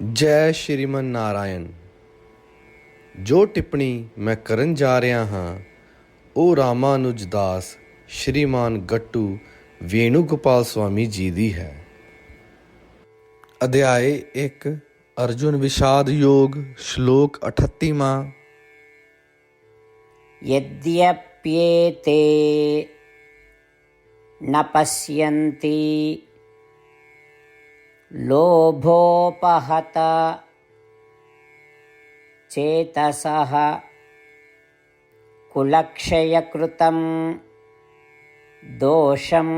ਜੈ ਸ਼੍ਰੀਮਨ ਨਾਰਾਇਣ, ਜੋ ਟਿੱਪਣੀ ਮੈਂ ਕਰਨ ਜਾ ਰਿਹਾ ਹਾਂ ਉਹ ਰਾਮਾਨੁਜ ਦਾਸ, ਸ਼੍ਰੀਮਾਨ ਗੱਟੂ ਵੇਣੂ ਗੋਪਾਲ ਸੁਆਮੀ ਜੀ ਦੀ ਹੈ। ਅਧਿਆਏ 1 ਅਰਜੁਨ ਵਿਸ਼ਾਦ ਯੋਗ, ਸ਼ਲੋਕ 38ਵਾਂ ਯਦਯਪਯੇਤੇ ਨ ਪਸ਼ਯੰਤੀ लोभोपहत चेतसः कुलक्षयकृतं दोषं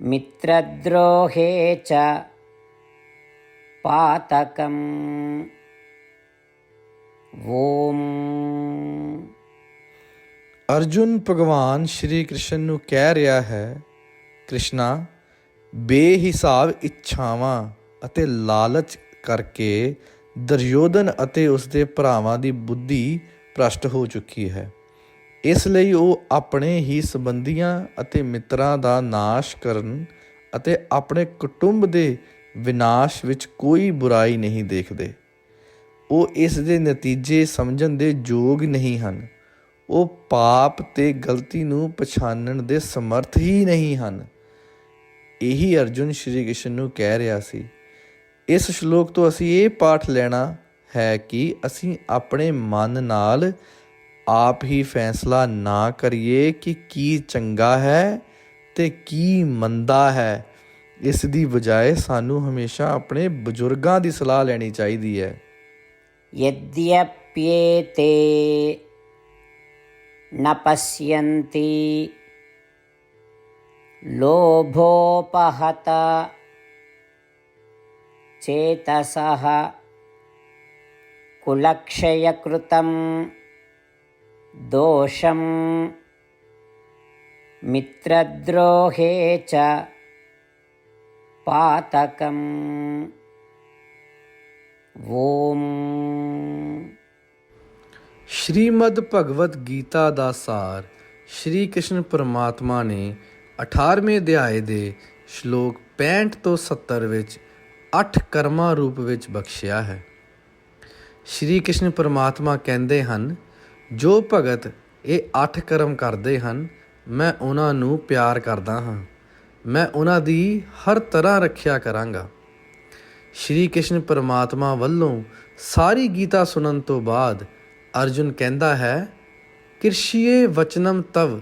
मित्रद्रोहे च पातकम् ॐ ਅਰਜੁਨ ਭਗਵਾਨ ਸ਼੍ਰੀ ਕ੍ਰਿਸ਼ਨ ਨੂੰ ਕਹਿ ਰਿਹਾ ਹੈ ਕ੍ਰਿਸ਼ਨਾ ਬੇਹਿਸਾਬ ਇੱਛਾਵਾਂ ਅਤੇ ਲਾਲਚ ਕਰਕੇ ਦੁਰਯੋਧਨ ਅਤੇ ਉਸਦੇ ਭਰਾਵਾਂ ਦੀ ਬੁੱਧੀ ਭ੍ਰਸ਼ਟ ਹੋ ਚੁੱਕੀ ਹੈ। ਇਸ ਲਈ ਉਹ ਆਪਣੇ ਹੀ ਸੰਬੰਧੀਆਂ ਅਤੇ ਮਿੱਤਰਾਂ ਦਾ ਨਾਸ਼ ਕਰਨ ਅਤੇ ਆਪਣੇ ਕੁਟੁੰਬ ਦੇ ਵਿਨਾਸ਼ ਵਿੱਚ ਕੋਈ ਬੁਰਾਈ ਨਹੀਂ ਦੇਖਦੇ। ਉਹ ਇਸ ਦੇ ਨਤੀਜੇ ਸਮਝਣ ਦੇ ਯੋਗ ਨਹੀਂ ਹਨ। ਉਹ ਪਾਪ ਤੇ ਗਲਤੀ ਨੂੰ ਪਛਾਣਨ ਦੇ ਸਮਰਥ ਹੀ ਨਹੀਂ ਹਨ। ਇਹੀ ਅਰਜੁਨ ਸ਼੍ਰੀ ਕ੍ਰਿਸ਼ਨ ਨੂੰ ਕਹਿ ਰਿਹਾ ਸੀ, ਇਸ ਸ਼ਲੋਕ ਤੋਂ ਅਸੀਂ ਇਹ ਪਾਠ ਲੈਣਾ ਹੈ ਕਿ ਅਸੀਂ ਆਪਣੇ ਮਨ ਨਾਲ ਆਪ ਹੀ ਫੈਸਲਾ ਨਾ ਕਰੀਏ ਕਿ ਕੀ ਚੰਗਾ ਹੈ ਤੇ ਕੀ ਮੰਦਾ ਹੈ। ਇਸ ਦੀ ਬਜਾਏ ਸਾਨੂੰ ਹਮੇਸ਼ਾ ਆਪਣੇ ਬਜ਼ੁਰਗਾਂ ਦੀ ਸਲਾਹ ਲੈਣੀ ਚਾਹੀਦੀ ਹੈ। ਯਦਿਪਯੇਤੇ ਨ ਪਸ਼ਯੰਤੀ लोभोपहत चेतसः कुलक्षयकृतं दोषं मित्रद्रोहे च पातकम् ॐ ਸ਼੍ਰੀਮਦ ਭਗਵਦ ਗੀਤਾ ਦਾ ਸਾਰ ਸ਼੍ਰੀ ਕ੍ਰਿਸ਼ਨ ਪਰਮਾਤਮਾ ਨੇ 18ਵੇਂ ਅਧਿਆਏ ਦੇ ਸ਼ਲੋਕ 65 ਤੋਂ 70 ਵਿੱਚ ਅੱਠ ਕਰਮਾਂ ਰੂਪ ਵਿੱਚ ਬਖਸ਼ਿਆ ਹੈ। ਸ਼੍ਰੀ ਕ੍ਰਿਸ਼ਨ ਪਰਮਾਤਮਾ ਕਹਿੰਦੇ ਹਨ, ਜੋ ਭਗਤ ਇਹ ਅੱਠ ਕਰਮ ਕਰਦੇ ਹਨ, ਮੈਂ ਉਹਨਾਂ ਨੂੰ ਪਿਆਰ ਕਰਦਾ ਹਾਂ। ਮੈਂ ਉਹਨਾਂ ਦੀ ਹਰ ਤਰ੍ਹਾਂ ਰੱਖਿਆ ਕਰਾਂਗਾ। ਸ਼੍ਰੀ ਕ੍ਰਿਸ਼ਨ ਪਰਮਾਤਮਾ ਵੱਲੋਂ ਸਾਰੀ ਗੀਤਾ ਸੁਣਨ ਤੋਂ ਬਾਅਦ ਅਰਜੁਨ ਕਹਿੰਦਾ ਹੈ, ਕਿਰਸ਼ੀਏ ਵਚਨਮ ਤਵ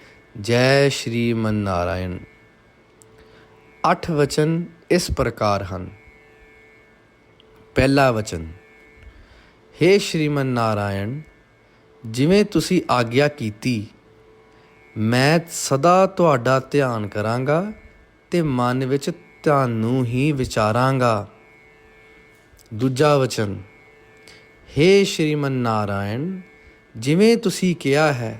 ਜੈ ਸ਼੍ਰੀ ਮਨ ਨਾਰਾਇਣ ਅੱਠ ਵਚਨ ਇਸ ਪ੍ਰਕਾਰ ਹਨ। ਪਹਿਲਾ ਵਚਨ हे ਸ਼੍ਰੀਮਨ ਨਾਰਾਇਣ ਜਿਵੇਂ ਤੁਸੀਂ ਆਗਿਆ ਕੀਤੀ, ਮੈਂ ਸਦਾ ਤੁਹਾਡਾ ਧਿਆਨ ਕਰਾਂਗਾ ਤੇ ਮਨ ਵਿੱਚ ਤੁਹਾਨੂੰ ਹੀ ਵਿਚਾਰਾਂਗਾ। ਦੂਜਾ ਵਚਨ हे ਸ਼੍ਰੀਮਨ ਨਾਰਾਇਣ ਜਿਵੇਂ ਤੁਸੀਂ ਕਿਹਾ ਹੈ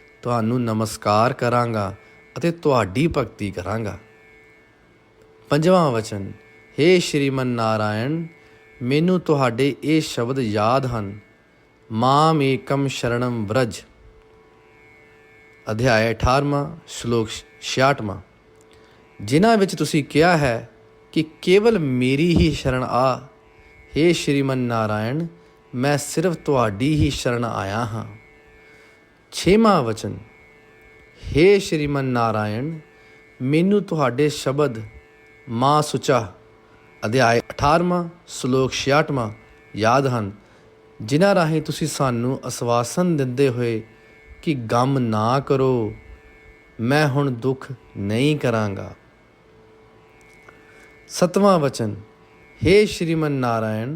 ਤੁਹਾਨੂੰ ਨਮਸਕਾਰ ਕਰਾਂਗਾ ਅਤੇ ਤੁਹਾਡੀ ਭਗਤੀ ਕਰਾਂਗਾ। ਪੰਜਵਾਂ ਵਚਨ हे ਸ਼੍ਰੀਮਨ ਨਾਰਾਇਣ, ਮੈਨੂੰ ਤੁਹਾਡੇ ਇਹ ਸ਼ਬਦ ਯਾਦ ਹਨ। ਮਾਮ ਏਕਮ ਸ਼ਰਣਮ ਵਰਜ। ਅਧਿਆਇ 18ਵਾਂ ਸ਼ਲੋਕ 66ਵਾਂ ਜਿਨ੍ਹਾਂ ਵਿੱਚ ਤੁਸੀਂ ਕਿਹਾ ਹੈ ਕਿ ਕੇਵਲ ਮੇਰੀ ਹੀ ਸ਼ਰਨ ਆ हे ਸ਼੍ਰੀਮਨ ਨਾਰਾਇਣ, ਮੈਂ ਸਿਰਫ ਤੁਹਾਡੀ ਹੀ ਸ਼ਰਨ ਆਇਆ ਹਾਂ। ਛੇਵਾਂ ਵਚਨ हे ਸ਼੍ਰੀਮਨ ਨਾਰਾਇਣ, ਮੈਨੂੰ ਤੁਹਾਡੇ ਸ਼ਬਦ ਮਾਂ ਸੁਚਾ, ਅਧਿਆਇ 18ਵਾਂ ਸ਼ਲੋਕ 66ਵਾਂ ਯਾਦ ਹਨ, ਜਿਨ੍ਹਾਂ ਰਾਹੀਂ ਤੁਸੀਂ ਸਾਨੂੰ ਅਸਵਾਸਨ ਦਿੰਦੇ ਹੋਏ ਕਿ ਗਮ ਨਾ ਕਰੋ, ਮੈਂ ਹੁਣ ਦੁੱਖ ਨਹੀਂ ਕਰਾਂਗਾ। ਸਤਵਾਂ ਵਚਨ हे ਸ਼੍ਰੀਮਨ ਨਾਰਾਇਣ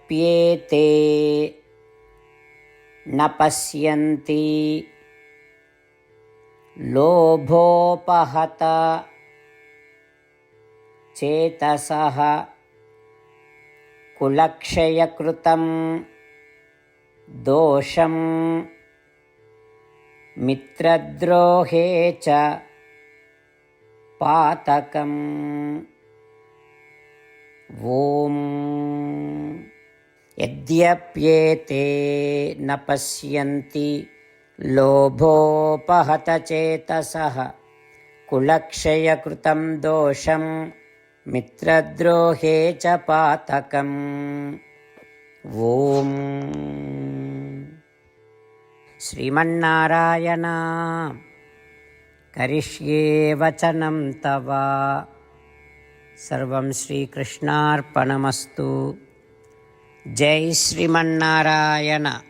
यद्यप्येते न पश्यन्ति लोभोपहत चेतसः कुलक्षयकृतं दोषं मित्रद्रोहे च पातकम् ॐ యద్యప్యేతే న పశ్యంతి లోభోపహతచేతస కులక్షయకృతం దోషం మిత్రద్రోహే చ పాతకం. ఓం. శ్రీమన్నారాయణ. కరిష్యే వచనం తవ. సర్వం శ్రీకృష్ణార్పణమస్తు. జై శ్రీమన్నారాయణ.